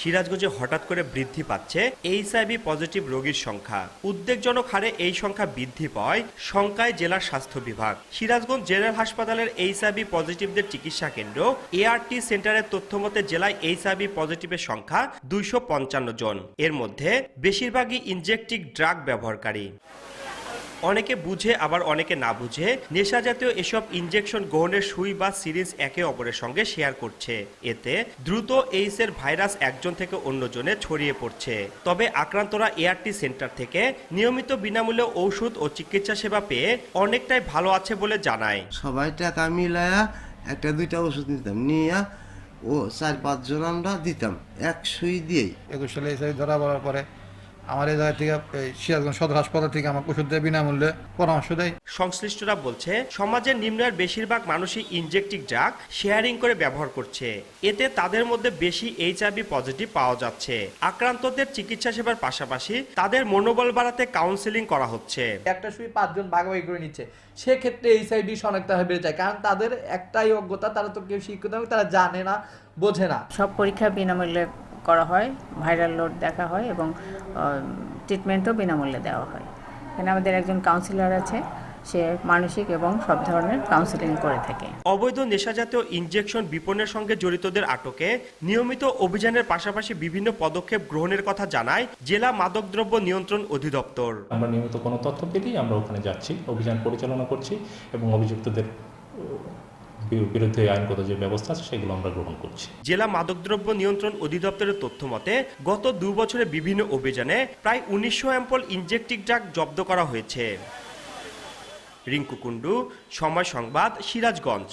সিরাজগঞ্জে হঠাৎ করে বৃদ্ধি পাচ্ছে এইচআইভি পজিটিভ রোগীর সংখ্যা। উদ্বেগজনক হারে এই সংখ্যা বৃদ্ধি পায় সংখ্যায় জেলার স্বাস্থ্য বিভাগ। সিরাজগঞ্জ জেনারেল হাসপাতালের এইচআইভি পজিটিভদের চিকিৎসা কেন্দ্র, এআরটি সেন্টারের তথ্য মতে জেলায় এইচআইভি পজিটিভের সংখ্যা দুইশো পঞ্চান্ন জন। এর মধ্যে বেশিরভাগই ইনজেকটিভ ড্রাগ ব্যবহারকারী। অনেকে বুঝে আবার অনেকে না বুঝে নেশা জাতীয় এসব ইনজেকশন গ্রহণের সুই বা সিরিজ একে অপরের সঙ্গে শেয়ার করছে। এতে দ্রুত এইস এর ভাইরাস একজন থেকে অন্যজনে ছড়িয়ে পড়ছে। তবে আক্রান্তরা এআরটি সেন্টার থেকে নিয়মিত বিনামূল্যে ঔষধ ও চিকিৎসা সেবা পেয়ে অনেকটাই ভালো আছে বলে জানায়। সবাই টাকা মিলায়া একটা দুইটা ওষুধ নিতাম। নিয়ে ও চার পাঁচজন আমরা দিতাম। এক সুই দিয়েই। একুশ সালে ধরা পড়ার পরে আমার এই জায়গা থেকে সিরাজগঞ্জ সদর হাসপাতাল থেকে আমাকে ওষুধ দেয় বিনামূল্যে পরামর্শ দেয়। সংশ্লিষ্টরা বলছে সমাজের নিম্নের বেশিরভাগ মানুষই ইনজেকটিভ ড্রাগ শেয়ারিং করে ব্যবহার করছে। এতে তাদের মধ্যে বেশি এইচআইভি পজিটিভ পাওয়া যাচ্ছে। আক্রান্তদের চিকিৎসা সেবার পাশাপাশি তাদের মনোবল বাড়াতে কাউন্সেলিং করা হচ্ছে। একটা শুয়ে পাঁচজন ভাগাভাগি করে নিচ্ছে। সেক্ষেত্রে এইচআইভি শনাক্ত হয়ে বেড়ে যায় কারণ তাদের একটাই অজ্ঞতা তারা তো কেউ শিক্ষিত তারা জানে না বোঝে না। সব পরীক্ষা বিনামূল্যে করা হয় ভাইরাল লোড দেখা হয় এবং ট্রিটমেন্টও বিনামূল্যে দেওয়া হয়। এখানে আমাদের একজন কাউন্সিলর আছে সে মানসিক এবং সব ধরনের কাউন্সিলিং করে থাকে। অবৈধ নেশাজাতীয় ইনজেকশন বিপণের সঙ্গে জড়িতদের আটকে নিয়মিত অভিযানের পাশাপাশি বিভিন্ন পদক্ষেপ গ্রহণের কথা জানায় জেলা মাদকদ্রব্য নিয়ন্ত্রণ অধিদপ্তর। আমরা নিয়মিত কোনো তথ্য পেলেই আমরা ওখানে যাচ্ছি অভিযান পরিচালনা করছি এবং অভিযুক্তদের বিরুদ্ধে আইনগত যে ব্যবস্থা আছে, সেগুলো আমরা গ্রহণ করছি। জেলা মাদকদ্রব্য নিয়ন্ত্রণ অধিদপ্তরের তথ্য মতে, গত দুই বছরে বিভিন্ন অভিযানে প্রায় উনিশশো অ্যাম্পল ইনজেকটিক ড্রাগ জব্দ করা হয়েছে। রিঙ্কু কুণ্ডু, সময় সংবাদ, সিরাজগঞ্জ।